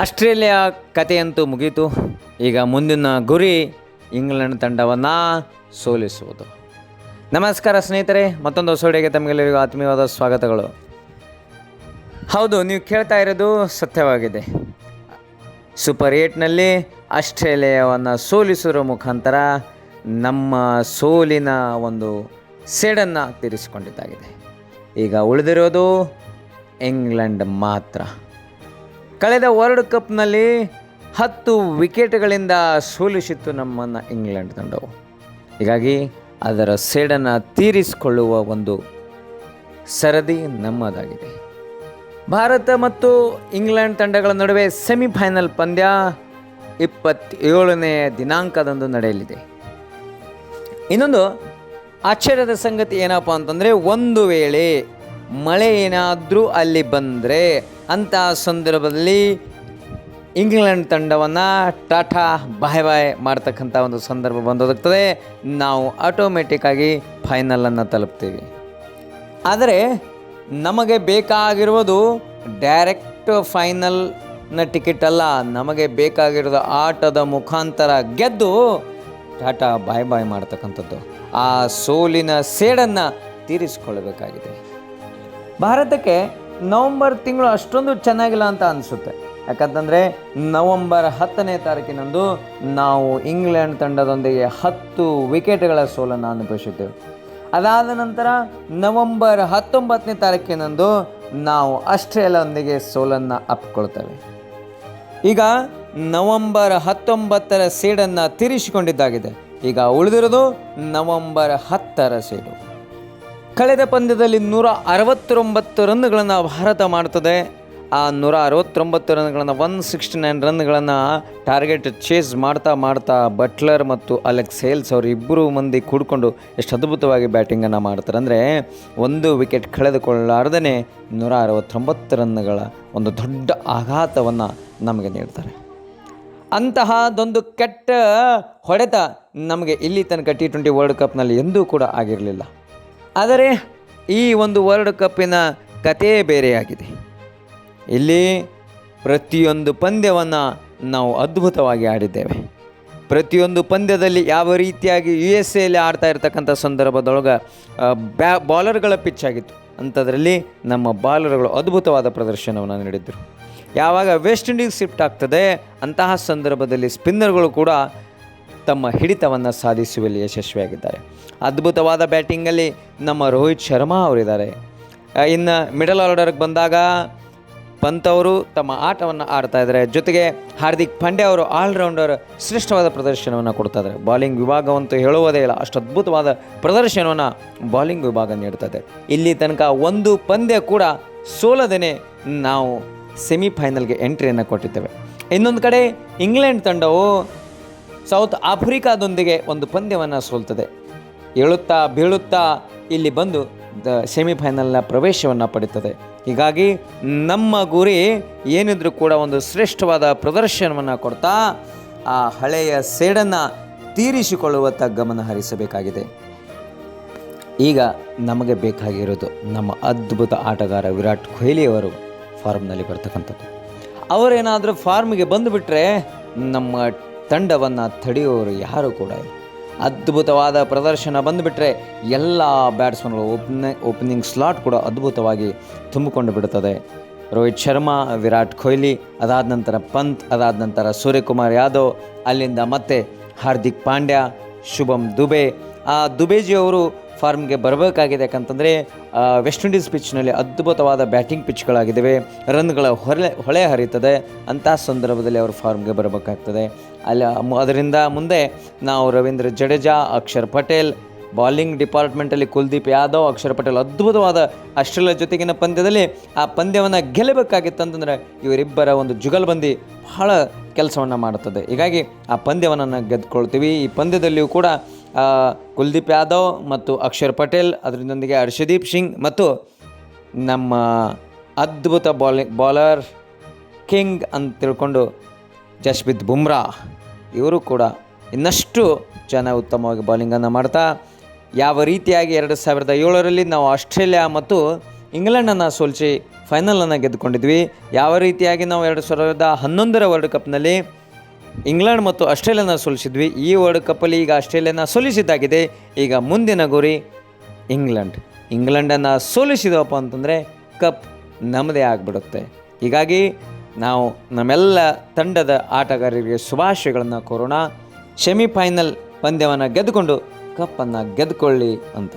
Australia ಕಥೆಯಂತೂ ಮುಗೀತು. ಈಗ ಮುಂದಿನ ಗುರಿ ಇಂಗ್ಲೆಂಡ್ ತಂಡವನ್ನು ಸೋಲಿಸುವುದು. ನಮಸ್ಕಾರ ಸ್ನೇಹಿತರೆ, ಮತ್ತೊಂದು ಹೊಸಡಿಗೆ ತಮಗೆಲ್ಲರಿಗೂ ಆತ್ಮೀಯವಾದ ಸ್ವಾಗತಗಳು. ಹೌದು, ನೀವು ಕೇಳ್ತಾ ಇರೋದು ಸತ್ಯವಾಗಿದೆ. ಸೂಪರ್ ಏಟ್ನಲ್ಲಿ ಆಸ್ಟ್ರೇಲಿಯಾವನ್ನು ಸೋಲಿಸುವ ಮುಖಾಂತರ ನಮ್ಮ ಸೋಲಿನ ಒಂದು ಸೇಡನ್ನು ತೀರಿಸಿಕೊಂಡಿದ್ದಾಗಿದೆ. ಈಗ ಉಳಿದಿರೋದು ಇಂಗ್ಲೆಂಡ್ ಮಾತ್ರ. ಕಳೆದ ವರ್ಲ್ಡ್ ಕಪ್ನಲ್ಲಿ ಹತ್ತು ವಿಕೆಟ್ಗಳಿಂದ ಸೋಲಿಸಿತ್ತು ನಮ್ಮನ್ನು ಇಂಗ್ಲೆಂಡ್ ತಂಡವು. ಹೀಗಾಗಿ ಅದರ ಸೇಡನ್ನು ತೀರಿಸಿಕೊಳ್ಳುವ ಒಂದು ಸರದಿ ನಮ್ಮದಾಗಿದೆ. ಭಾರತ ಮತ್ತು ಇಂಗ್ಲೆಂಡ್ ತಂಡಗಳ ನಡುವೆ ಸೆಮಿಫೈನಲ್ ಪಂದ್ಯ ಇಪ್ಪತ್ತೇಳನೇ ದಿನಾಂಕದಂದು ನಡೆಯಲಿದೆ. ಇನ್ನೊಂದು ಆಶ್ಚರ್ಯದ ಸಂಗತಿ ಏನಪ್ಪ ಅಂತಂದರೆ ಒಂದು ವೇಳೆ ಮಳೆ ಏನಾದರೂ ಅಲ್ಲಿ ಬಂದರೆ ಅಂತಹ ಸಂದರ್ಭದಲ್ಲಿ ಇಂಗ್ಲೆಂಡ್ ತಂಡವನ್ನು ಟಾಟಾ ಬಾಯ್ ಬಾಯ್ ಮಾಡ್ತಕ್ಕಂಥ ಒಂದು ಸಂದರ್ಭ ಬಂದೋದಾಗ್ತದೆ. ನಾವು ಆಟೋಮೆಟಿಕ್ಕಾಗಿ ಫೈನಲನ್ನು ತಲುಪ್ತೀವಿ. ಆದರೆ ನಮಗೆ ಬೇಕಾಗಿರುವುದು ಡೈರೆಕ್ಟ್ ಫೈನಲ್ನ ಟಿಕೆಟ್ ಅಲ್ಲ. ನಮಗೆ ಬೇಕಾಗಿರೋದು ಆಟದ ಮುಖಾಂತರ ಗೆದ್ದು ಟಾಟಾ ಬಾಯ್ ಬಾಯ್ ಮಾಡ್ತಕ್ಕಂಥದ್ದು. ಆ ಸೋಲಿನ ಸೇಡನ್ನು ತೀರಿಸಿಕೊಳ್ಳಬೇಕಾಗಿದೆ. ಭಾರತಕ್ಕೆ ನವಂಬರ್ ತಿಂಗಳು ಅಷ್ಟೊಂದು ಚೆನ್ನಾಗಿಲ್ಲ ಅಂತ ಅನಿಸುತ್ತೆ. ಯಾಕಂತಂದರೆ ನವಂಬರ್ ಹತ್ತನೇ ತಾರೀಕಿನಂದು ನಾವು ಇಂಗ್ಲೆಂಡ್ ತಂಡದೊಂದಿಗೆ ಹತ್ತು ವಿಕೆಟ್ಗಳ ಸೋಲನ್ನು ಅನುಭವಿಸುತ್ತೇವೆ ಅದಾದ ನಂತರ ನವಂಬರ್ ಹತ್ತೊಂಬತ್ತನೇ ತಾರೀಕಿನಂದು ನಾವು ಆಸ್ಟ್ರೇಲಿಯಾದೊಂದಿಗೆ ಸೋಲನ್ನು ಅಪ್ಕೊಳ್ತೇವೆ ಈಗ ನವಂಬರ್ ಹತ್ತೊಂಬತ್ತರ ಸೀಡನ್ನು ತೀರಿಸಿಕೊಂಡಿದ್ದಾಗಿದೆ. ಈಗ ಉಳಿದಿರೋದು ನವಂಬರ್ ಹತ್ತರ ಸೇಡು ಕಳೆದ ಪಂದ್ಯದಲ್ಲಿ ನೂರ ಅರವತ್ತೊಂಬತ್ತು ರನ್ಗಳನ್ನು ಭಾರತ ಮಾಡ್ತದೆ. ಆ ನೂರ ಅರವತ್ತೊಂಬತ್ತು ರನ್ಗಳನ್ನು ಒನ್ ಸಿಕ್ಸ್ಟಿ ನೈನ್ ರನ್ಗಳನ್ನು ಟಾರ್ಗೆಟ್ ಚೇಸ್ ಮಾಡ್ತಾ ಮಾಡ್ತಾ ಬಟ್ಲರ್ ಮತ್ತು ಅಲೆಕ್ಸ್ ಹೇಲ್ಸ್ ಅವರು ಇಬ್ಬರು ಮಂದಿ ಕೂಡ್ಕೊಂಡು ಎಷ್ಟು ಅದ್ಭುತವಾಗಿ ಬ್ಯಾಟಿಂಗನ್ನು ಮಾಡ್ತಾರೆ. ಅಂದರೆ ಒಂದು ವಿಕೆಟ್ ಕಳೆದುಕೊಳ್ಳಾರ್ದೇ ನೂರ ಅರವತ್ತೊಂಬತ್ತು ರನ್ಗಳ ಒಂದು ದೊಡ್ಡ ಆಘಾತವನ್ನು ನಮಗೆ ನೀಡ್ತಾರೆ. ಅಂತಹದೊಂದು ಕೆಟ್ಟ ಹೊಡೆತ ನಮಗೆ ಇಲ್ಲಿ ತನಕ ಟಿ ಟ್ವೆಂಟಿ ವರ್ಲ್ಡ್ ಕಪ್ನಲ್ಲಿ ಎಂದೂ ಕೂಡ ಆಗಿರಲಿಲ್ಲ. ಆದರೆ ಈ ಒಂದು ವರ್ಲ್ಡ್ ಕಪ್ಪಿನ ಕಥೆಯೇ ಬೇರೆಯಾಗಿದೆ. ಇಲ್ಲಿ ಪ್ರತಿಯೊಂದು ಪಂದ್ಯವನ್ನು ನಾವು ಅದ್ಭುತವಾಗಿ ಆಡಿದ್ದೇವೆ. ಪ್ರತಿಯೊಂದು ಪಂದ್ಯದಲ್ಲಿ ಯಾವ ರೀತಿಯಾಗಿ ಯು ಎಸ್ ಎಲ್ಲಿ ಆಡ್ತಾ ಇರ್ತಕ್ಕಂಥ ಸಂದರ್ಭದೊಳಗೆ ಬ್ಯಾ ಬಾಲರ್ಗಳ ಪಿಚ್ ಆಗಿತ್ತು. ಅಂಥದ್ರಲ್ಲಿ ನಮ್ಮ ಬಾಲರ್ಗಳು ಅದ್ಭುತವಾದ ಪ್ರದರ್ಶನವನ್ನು ನೀಡಿದ್ದರು ಯಾವಾಗ ವೆಸ್ಟ್ ಇಂಡೀಸ್ ಶಿಫ್ಟ್ ಆಗ್ತದೆ, ಅಂತಹ ಸಂದರ್ಭದಲ್ಲಿ ಸ್ಪಿನ್ನರ್ಗಳು ಕೂಡ ತಮ್ಮ ಹಿಡಿತವನ್ನು ಸಾಧಿಸುವಲ್ಲಿ ಯಶಸ್ವಿಯಾಗಿದ್ದಾರೆ. ಅದ್ಭುತವಾದ ಬ್ಯಾಟಿಂಗಲ್ಲಿ ನಮ್ಮ ರೋಹಿತ್ ಶರ್ಮಾ ಅವರಿದ್ದಾರೆ. ಇನ್ನು ಮಿಡಲ್ ಆರ್ಡರ್ಗೆ ಬಂದಾಗ ಪಂತ್ ಅವರು ತಮ್ಮ ಆಟವನ್ನು ಆಡ್ತಾ ಇದ್ದಾರೆ. ಜೊತೆಗೆ ಹಾರ್ದಿಕ್ ಪಾಂಡ್ಯ ಅವರು ಆಲ್ರೌಂಡರ್ ಶ್ರೇಷ್ಠವಾದ ಪ್ರದರ್ಶನವನ್ನು ಕೊಡ್ತಾ ಇದ್ದಾರೆ. ಬಾಲಿಂಗ್ ವಿಭಾಗವಂತೂ ಹೇಳುವುದೇ ಇಲ್ಲ, ಅಷ್ಟು ಅದ್ಭುತವಾದ ಪ್ರದರ್ಶನವನ್ನು ಬಾಲಿಂಗ್ ವಿಭಾಗ ನೀಡ್ತಾ ಇದೆ. ಇಲ್ಲಿ ತನಕ ಒಂದು ಪಂದ್ಯ ಕೂಡ ಸೋಲದೇ ನಾವು ಸೆಮಿಫೈನಲ್ಗೆ ಎಂಟ್ರಿಯನ್ನು ಕೊಟ್ಟಿದ್ದೇವೆ. ಇನ್ನೊಂದು ಕಡೆ ಇಂಗ್ಲೆಂಡ್ ತಂಡವು ಸೌತ್ ಆಫ್ರಿಕಾದೊಂದಿಗೆ ಒಂದು ಪಂದ್ಯವನ್ನು ಸೋಲ್ತದೆ. ಏಳುತ್ತಾ ಬೀಳುತ್ತಾ ಇಲ್ಲಿ ಬಂದು ದ ಸೆಮಿಫೈನಲ್ನ ಪ್ರವೇಶವನ್ನು ಪಡೀತದೆ ಹೀಗಾಗಿ ನಮ್ಮ ಗುರಿ ಏನಿದ್ರೂ ಕೂಡ ಒಂದು ಶ್ರೇಷ್ಠವಾದ ಪ್ರದರ್ಶನವನ್ನು ಕೊಡ್ತಾ, ಆ ಹಳೆಯ ಸೇಡನ್ನು ತೀರಿಸಿಕೊಳ್ಳುವತ್ತ ಗಮನ ಹರಿಸಬೇಕಾಗಿದೆ. ಈಗ ನಮಗೆ ಬೇಕಾಗಿರೋದು ನಮ್ಮ ಅದ್ಭುತ ಆಟಗಾರ ವಿರಾಟ್ ಕೊಹ್ಲಿಯವರು ಫಾರ್ಮ್ನಲ್ಲಿ ಬರ್ತಕ್ಕಂಥದ್ದು. ಅವರೇನಾದರೂ ಫಾರ್ಮ್ಗೆ ಬಂದುಬಿಟ್ರೆ ನಮ್ಮ ತಂಡವನ್ನು ತಡೆಯೋರು ಯಾರು ಕೂಡ ಅದ್ಭುತವಾದ ಪ್ರದರ್ಶನ ಬಂದುಬಿಟ್ರೆ ಎಲ್ಲ ಬ್ಯಾಟ್ಸ್ಮನ್ಗಳು ಓಪನಿ, ಓಪನಿಂಗ್ ಸ್ಲಾಟ್ ಕೂಡ ಅದ್ಭುತವಾಗಿ ತುಂಬಿಕೊಂಡು ಬಿಡುತ್ತದೆ ರೋಹಿತ್ ಶರ್ಮಾ, ವಿರಾಟ್ ಕೊಹ್ಲಿ, ಅದಾದ ನಂತರ ಪಂತ್, ಅದಾದ ನಂತರ ಸೂರ್ಯಕುಮಾರ್ ಯಾದವ್, ಅಲ್ಲಿಂದ ಮತ್ತೆ ಹಾರ್ದಿಕ್ ಪಾಂಡ್ಯ ಶುಭಮ್ ದುಬೆ ಆ ದುಬೇಜಿ ಅವರು ಫಾರ್ಮ್ಗೆ ಬರಬೇಕಾಗಿದೆ. ಯಾಕಂತಂದರೆ ವೆಸ್ಟ್ ಇಂಡೀಸ್ ಪಿಚ್ನಲ್ಲಿ ಅದ್ಭುತವಾದ ಬ್ಯಾಟಿಂಗ್ ಪಿಚ್ಗಳಾಗಿದ್ದಾವೆ ರನ್ಗಳ ಹೊಳೆ ಹೊಳೆ ಹರಿತದೆ. ಅಂತಹ ಸಂದರ್ಭದಲ್ಲಿ ಅವರು ಫಾರ್ಮ್ಗೆ ಬರಬೇಕಾಗ್ತದೆ. ಅಲ್ಲಿ ಅದರಿಂದ ಮುಂದೆ ನಾವು ರವೀಂದ್ರ ಜಡೇಜಾ, ಅಕ್ಷರ್ ಪಟೇಲ್ ಬಾಲಿಂಗ್ ಡಿಪಾರ್ಟ್ಮೆಂಟಲ್ಲಿ ಕುಲ್ದೀಪ್ ಯಾದವ್, ಅಕ್ಷರ್ ಪಟೇಲ್ ಅದ್ಭುತವಾದ ಆಸ್ಟ್ರೇಲಿಯಾ ಜೊತೆಗಿನ ಪಂದ್ಯದಲ್ಲಿ ಆ ಪಂದ್ಯವನ್ನು ಗೆಲ್ಲಬೇಕಾಗಿತ್ತು ಅಂತಂದರೆ ಇವರಿಬ್ಬರ ಒಂದು ಜುಗಲ್ಬಂದಿ ಬಹಳ ಕೆಲಸವನ್ನು ಮಾಡುತ್ತದೆ. ಹೀಗಾಗಿ ಆ ಪಂದ್ಯವನ್ನು ನಾವು ಗೆದ್ಕೊಳ್ತೀವಿ. ಈ ಪಂದ್ಯದಲ್ಲಿಯೂ ಕೂಡ ಕುಲ್ದೀಪ್ ಯಾದವ್ ಮತ್ತು ಅಕ್ಷರ್ ಪಟೇಲ್, ಅದರಿಂದೊಂದಿಗೆ ಹರ್ಷದೀಪ್ ಸಿಂಗ್ ಮತ್ತು ನಮ್ಮ ಅದ್ಭುತ ಬಾಲಿಂಗ್ ಬಾಲರ್ ಕಿಂಗ್ ಅಂತ ತಿಳ್ಕೊಂಡು ಜಸ್ಪ್ರೀತ್ ಬುಮ್ರಾ ಇವರು ಕೂಡ ಇನ್ನಷ್ಟು ಜನ ಉತ್ತಮವಾಗಿ ಬೌಲಿಂಗನ್ನು ಮಾಡ್ತಾ, ಯಾವ ರೀತಿಯಾಗಿ ಎರಡು ಸಾವಿರದ ಏಳರಲ್ಲಿ ನಾವು ಆಸ್ಟ್ರೇಲಿಯಾ ಮತ್ತು ಇಂಗ್ಲೆಂಡನ್ನು ಸೋಲಿಸಿ ಫೈನಲನ್ನು ಗೆದ್ದುಕೊಂಡಿದ್ವಿ, ಯಾವ ರೀತಿಯಾಗಿ ನಾವು ಎರಡು ಸಾವಿರದ ಹನ್ನೊಂದರ ವರ್ಲ್ಡ್ ಕಪ್ನಲ್ಲಿ ಇಂಗ್ಲೆಂಡ್ ಮತ್ತು ಆಸ್ಟ್ರೇಲಿಯಾನ ಸೋಲಿಸಿದ್ವಿ. ಈ ವರ್ಲ್ಡ್ ಕಪ್ಪಲ್ಲಿ ಈಗ ಆಸ್ಟ್ರೇಲಿಯಾನ ಸೋಲಿಸಿದ್ದಾಗಿದೆ. ಈಗ ಮುಂದಿನ ಗುರಿ ಇಂಗ್ಲೆಂಡ್. ಇಂಗ್ಲೆಂಡನ್ನು ಸೋಲಿಸಿದವಪ್ಪ ಅಂತಂದರೆ ಕಪ್ ನಮ್ಮದೇ ಆಗಿಬಿಡುತ್ತೆ. ಹೀಗಾಗಿ ನಾವು ನಮ್ಮೆಲ್ಲ ತಂಡದ ಆಟಗಾರರಿಗೆ ಶುಭಾಶಯಗಳನ್ನು ಕೋರೋಣ. ಸೆಮಿಫೈನಲ್ ಪಂದ್ಯವನ್ನು ಗೆದ್ದುಕೊಂಡು ಕಪ್ಪನ್ನು ಗೆದ್ದುಕೊಳ್ಳಿ ಅಂತ.